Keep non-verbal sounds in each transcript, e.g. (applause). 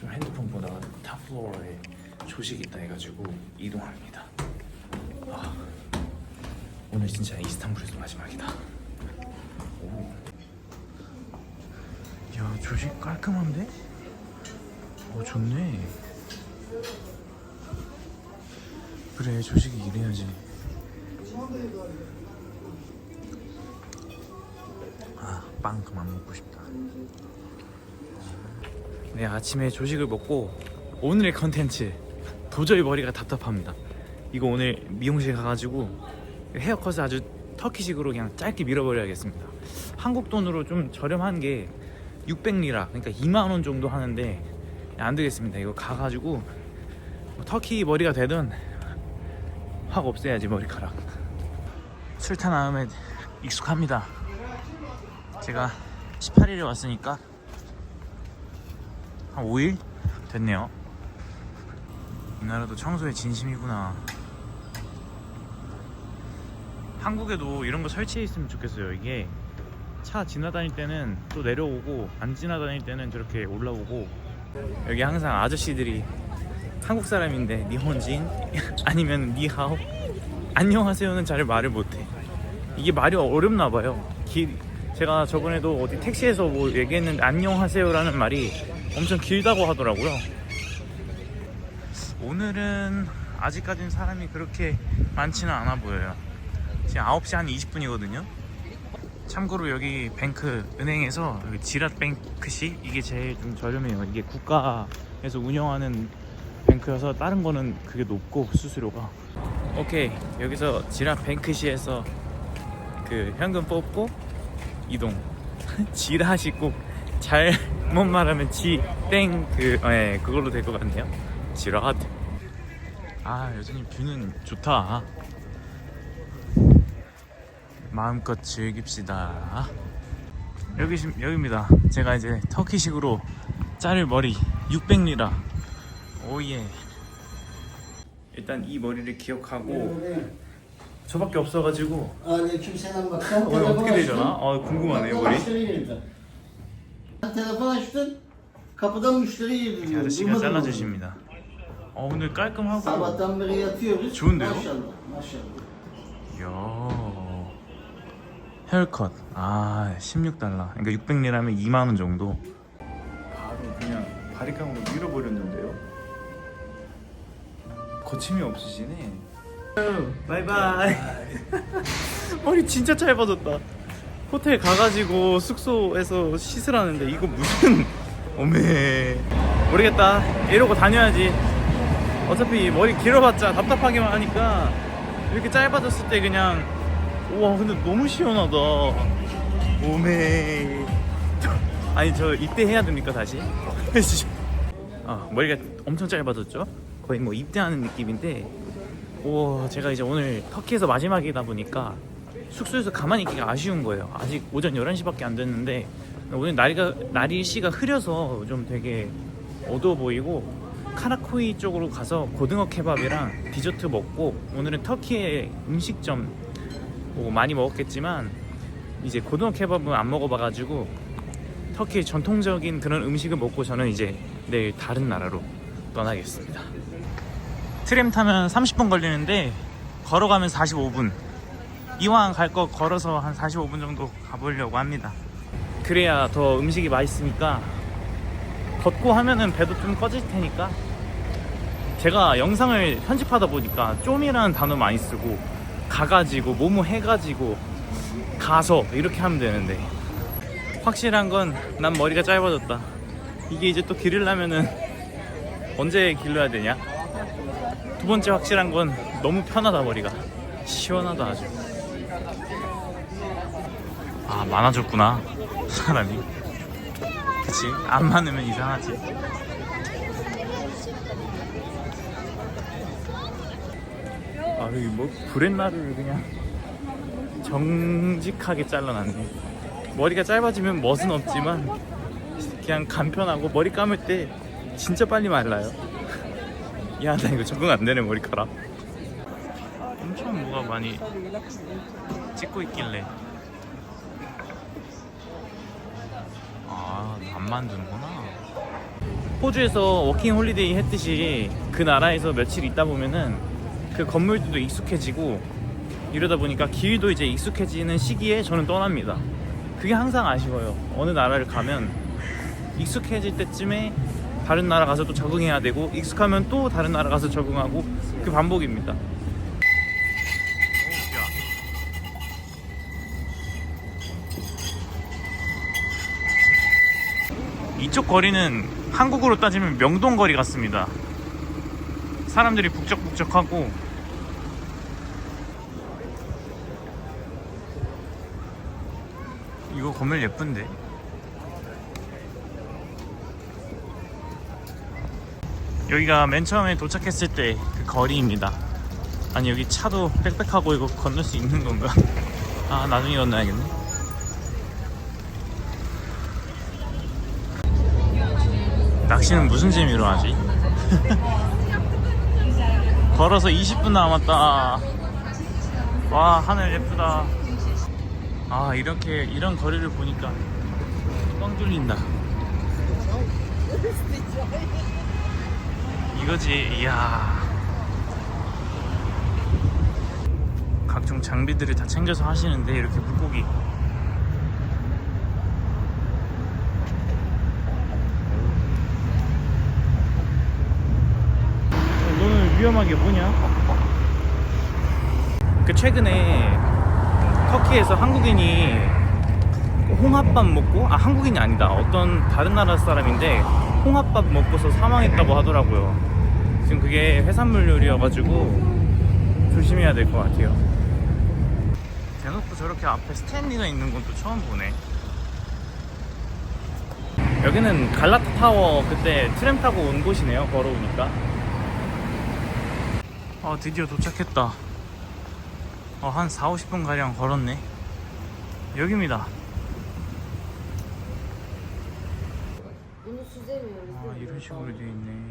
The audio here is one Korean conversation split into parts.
좀 핸드폰 보다가 탑플로어에 조식이 있다 해가지고 이동합니다. 아, 오늘 진짜 이스탄불에서 마지막이다. 오. 야 조식 깔끔한데? 오 좋네. 그래 조식이 이래야지. 아, 빵 그만 먹고 싶다. 네, 아침에 조식을 먹고 오늘의 컨텐츠 도저히 머리가 답답합니다. 이거 오늘 미용실 가가지고 헤어컷을 아주 터키식으로 그냥 짧게 밀어버려야겠습니다. 한국 돈으로 좀 저렴한 게 600리라, 그러니까 2만 원 정도 하는데 안 되겠습니다. 이거 가가지고 뭐 터키 머리가 되든 확 없애야지 머리카락. 술탄 다음에 익숙합니다. 제가 18일에 왔으니까 한 5일 됐네요. 이 나라도 청소에 진심이구나. 한국에도 이런 거 설치해 있으면 좋겠어요. 이게 차 지나다닐 때는 또 내려오고 안 지나다닐 때는 저렇게 올라오고 여기 항상 아저씨들이 한국 사람인데 니혼진 (laughs) 아니면 니하오 안녕하세요는 잘 말을 못해. 이게 말이 어렵나 봐요. 길 제가 저번에도 어디 택시에서 뭐 얘기했는데 안녕하세요라는 말이 엄청 길다고 하더라고요. 오늘은 아직까지는 사람이 그렇게 많지는 않아 보여요. 지금 9시 한 20분이거든요. 참고로 여기 뱅크 은행에서 지랏 뱅크시 이게 제일 좀 저렴해요. 이게 국가에서 운영하는 뱅크여서 다른 거는 그게 높고 수수료가. 오케이 여기서 지랏 뱅크시에서 그 현금 뽑고 이동. 지라시 꼭 잘못 말하면 지땡그 예, 그걸로 될 것 같네요. 지라드. 아 여전히 뷰는 좋다. 마음껏 즐깁시다. 여기 여기입니다. 제가 이제 터키식으로 자를 머리 600리라. 오예. 일단 이 머리를 기억하고 저밖에 없어가지고 Aleykümselam bak. Sen 오늘 telefon 어떻게. 되려나? 아 궁금하네 Kapıdan 머리. müşteri girdi. Telefon açtın. Kapıdan müşteri girdi. diyor. 아저씨가 Duymadın mı? 잘라주십니다. 어 오늘 깔끔하고. Sabahtan beri yatıyoruz. 좋은데요? Maşallah. Maşallah. 이야. 헤어컷. 아 16달러. 그러니까 600리라면 2만 원 정도. 바로 그냥 바리깡으로 밀어버렸는데요. 거침이 없으시네. 바이바이. (laughs) 머리 진짜 짧아졌다. 호텔 가가지고 숙소에서 씻으라는데 이거 무슨 (laughs) 어메 모르겠다 이러고 다녀야지 어차피 머리 길어봤자 답답하기만 하니까 이렇게 짧아졌을 때 그냥 우와 근데 너무 시원하다 오메 (laughs) 아니 저 입대해야 됩니까 다시? 아 머리가 엄청 짧아졌죠? 거의 뭐 입대하는 느낌인데 오 제가 이제 오늘 터키에서 마지막이다 보니까 숙소에서 가만히 있기가 아쉬운 거예요 아직 오전 11시밖에 안 됐는데 오늘 날이가 날씨가 흐려서 좀 되게 어두워 보이고 카라코이 쪽으로 가서 고등어 케밥이랑 디저트 먹고 오늘은 터키의 음식점 뭐 많이 먹었겠지만 이제 고등어 케밥은 안 먹어봐가지고 터키의 전통적인 그런 음식을 먹고 저는 이제 내일 다른 나라로 떠나겠습니다. 트램 타면 30분 걸리는데 걸어가면 45분. 이왕 갈 거 걸어서 한 45분 정도 가보려고 합니다. 그래야 더 음식이 맛있으니까 걷고 하면은 배도 좀 꺼질 테니까 제가 영상을 편집하다 보니까 좀이라는 단어 많이 쓰고 가가지고 뭐뭐 해가지고 가서 이렇게 하면 되는데 확실한 건 난 머리가 짧아졌다 이게 이제 또 기르려면은 언제 길러야 되냐 두 번째 확실한 건 너무 편하다 머리가. 시원하다 아주. 아 많아졌구나 (laughs) 사람이. 그치? 안 많으면 이상하지. 아 여기 뭐 브렛나루를 그냥 정직하게 잘라놨네. 머리가 짧아지면 멋은 없지만 그냥 간편하고 머리 감을 때 진짜 빨리 말라요 야 나 이거 적응 안 되네 머리카락 엄청 뭐가 많이 찍고 있길래 아안 만드는구나 호주에서 워킹 홀리데이 했듯이 그 나라에서 며칠 있다 보면은 그 건물들도 익숙해지고 이러다 보니까 길도 이제 익숙해지는 시기에 저는 떠납니다. 그게 항상 아쉬워요. 어느 나라를 가면 익숙해질 때쯤에 다른 나라 가서 또 적응해야 되고 익숙하면 또 다른 나라 가서 적응하고 그 반복입니다. 이쪽 거리는 한국으로 따지면 명동 거리 같습니다. 사람들이 북적북적하고 이거 건물 예쁜데. 여기가 맨 처음에 도착했을 때 그 거리입니다. 아니 여기 차도 빽빽하고 이거 건널 수 있는 건가? (laughs) 아 나중에 건너야겠네. 낚시는 무슨 재미로 하지? (laughs) 걸어서 20분 남았다. 와 하늘 예쁘다. 아 이렇게 이런 거리를 보니까 뻥 뚫린다. 이거지 이야. 각종 장비들을 다 챙겨서 하시는데 이렇게 물고기 어, 너는 위험하게 뭐냐? 그 최근에 터키에서 한국인이 홍합밥 먹고 아 한국인이 아니다 어떤 다른 나라 사람인데 홍합밥 먹고서 사망했다고 하더라고요. 지금 그게 해산물 요리여가지고 조심해야 될 것 같아요. 대놓고 저렇게 앞에 스탠리가 있는 건또 처음 보네. 여기는 갈라타 타워 그때 트램 타고 온 곳이네요. 걸어오니까. 아 드디어 도착했다. 어, 한 4, 50분 가량 걸었네. 여기입니다. 아 이런 식으로 되어 있네.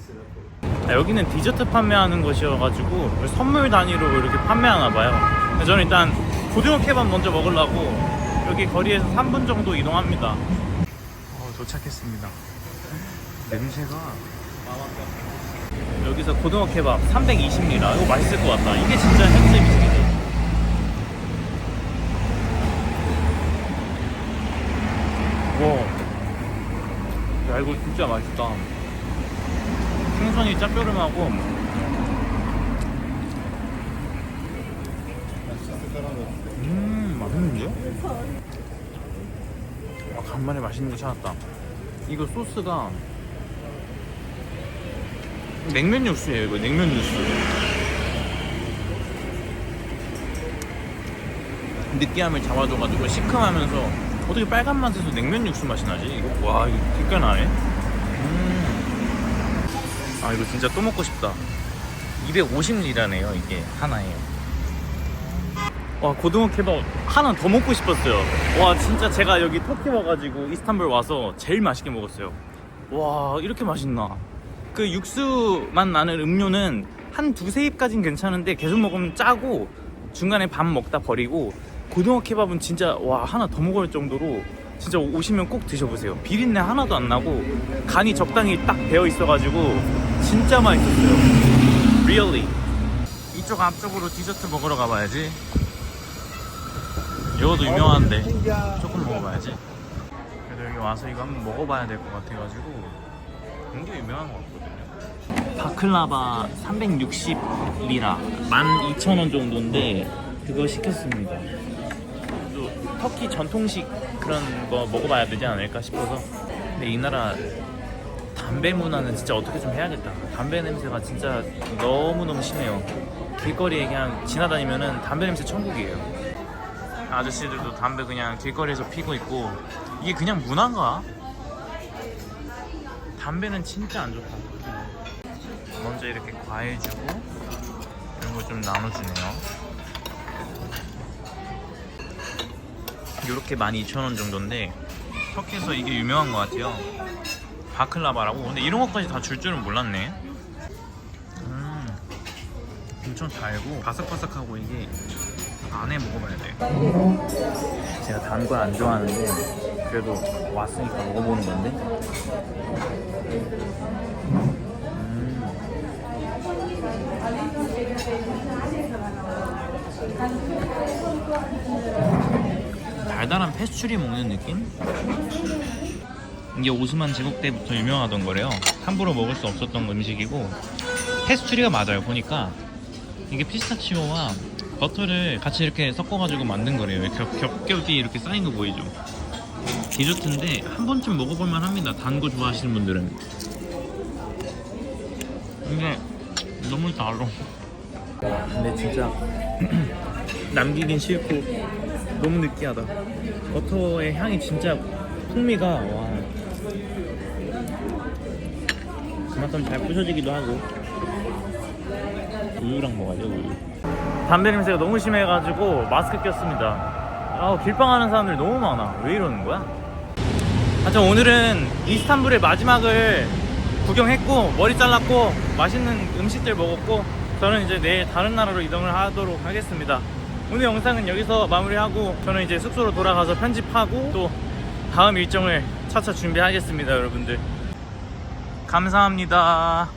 Sıra koy. 아, 여기는 디저트 판매하는 곳이어가지고 선물 단위로 이렇게 판매하나 봐요. 그래서 저는 일단 고등어 케밥 먼저 먹으려고 여기 거리에서 3분 정도 이동합니다. 어, 도착했습니다. 냄새가 여기서 고등어 케밥 320리라 이거 맛있을 것 같다. 이게 진짜 현지 미식이지. 와, 야 이거 진짜 맛있다. 생선이 짭조름하고 음 맛있는데요? 아, 간만에 맛있는 거 찾았다 이거 소스가 냉면 육수예요 이거 냉면 육수 느끼함을 잡아줘가지고 시큼하면서 어떻게 빨간 맛에서 냉면 육수 맛이 나지? 이거 와 이거 기가 나네. 음. 아 이거 진짜 또 먹고 싶다. 250리라네요 이게 하나에. 와 고등어 케밥 하나 더 먹고 싶었어요. 와 진짜 제가 여기 터키 와가지고 이스탄불 와서 제일 맛있게 먹었어요. 와 이렇게 맛있나? 그 육수만 나는 음료는 한 두세 입까진 괜찮은데 계속 먹으면 짜고 중간에 밥 먹다 버리고 고등어 케밥은 진짜 와 하나 더 먹을 정도로 진짜 오시면 꼭 드셔보세요. 비린내 하나도 안 나고 간이 적당히 딱 배어 있어가지고 진짜 맛있었어요. Really. 이쪽 앞쪽으로 디저트 먹으러 가봐야지. 이것도 유명한데 조금 먹어봐야지. 그래도 여기 와서 이거 한번 먹어봐야 될 것 같아가지고 굉장히 유명한 것 같거든요. 바클라바 360리라. 12,000원 정도인데 그거 시켰습니다. 또 터키 전통식 그런 거 먹어봐야 되지 않을까 싶어서 근데 이 나라 담배 문화는 진짜 어떻게 좀 해야겠다 담배 냄새가 진짜 너무너무 심해요 길거리에 그냥 지나다니면은 담배 냄새 천국이에요 아저씨들도 담배 그냥 길거리에서 피고 있고 이게 그냥 문화인가? 담배는 진짜 안 좋다. 먼저 이렇게 과일 주고 이런 거 좀 나눠주네요. 이렇게 12,000원 정도인데 터키에서 이게 유명한 것 같아요. 바클라바라고. 근데 이런 것까지 다 줄 줄은 몰랐네. 음, 엄청 달고 바삭바삭하고 이게 안에 먹어봐야 돼. 제가 단 걸 안 좋아하는데 그래도 왔으니까 먹어보는 건데. 음. 달달한 페스츄리 먹는 느낌? 이게 오스만 제국 때부터 유명하던 거래요. 함부로 먹을 수 없었던 음식이고 페스츄리가 맞아요. 보니까 이게 피스타치오와 버터를 같이 이렇게 섞어가지고 만든 거래요. 겹, 겹겹이 이렇게 쌓인 거 보이죠? 디저트인데 한 번쯤 먹어볼만 합니다. 단 거 좋아하시는 분들은. 근데 너무 달아. 근데 진짜 (clears throat) 남기긴 싫고 너무 느끼하다. 버터의 향이 진짜 풍미가 와. 그만큼 잘 부셔지기도 하고. 우유랑 먹어야죠 우유. 담배 냄새가 너무 심해가지고 마스크 꼈습니다. 아 길빵하는 사람들이 너무 많아. 왜 이러는 거야? 하여튼 오늘은 이스탄불의 마지막을 구경했고 머리 잘랐고 맛있는 음식들 먹었고 저는 이제 내일 다른 나라로 이동을 하도록 하겠습니다. 오늘 영상은 여기서 마무리하고 저는 이제 숙소로 돌아가서 편집하고 또 다음 일정을 차차 준비하겠습니다, 여러분들. 감사합니다.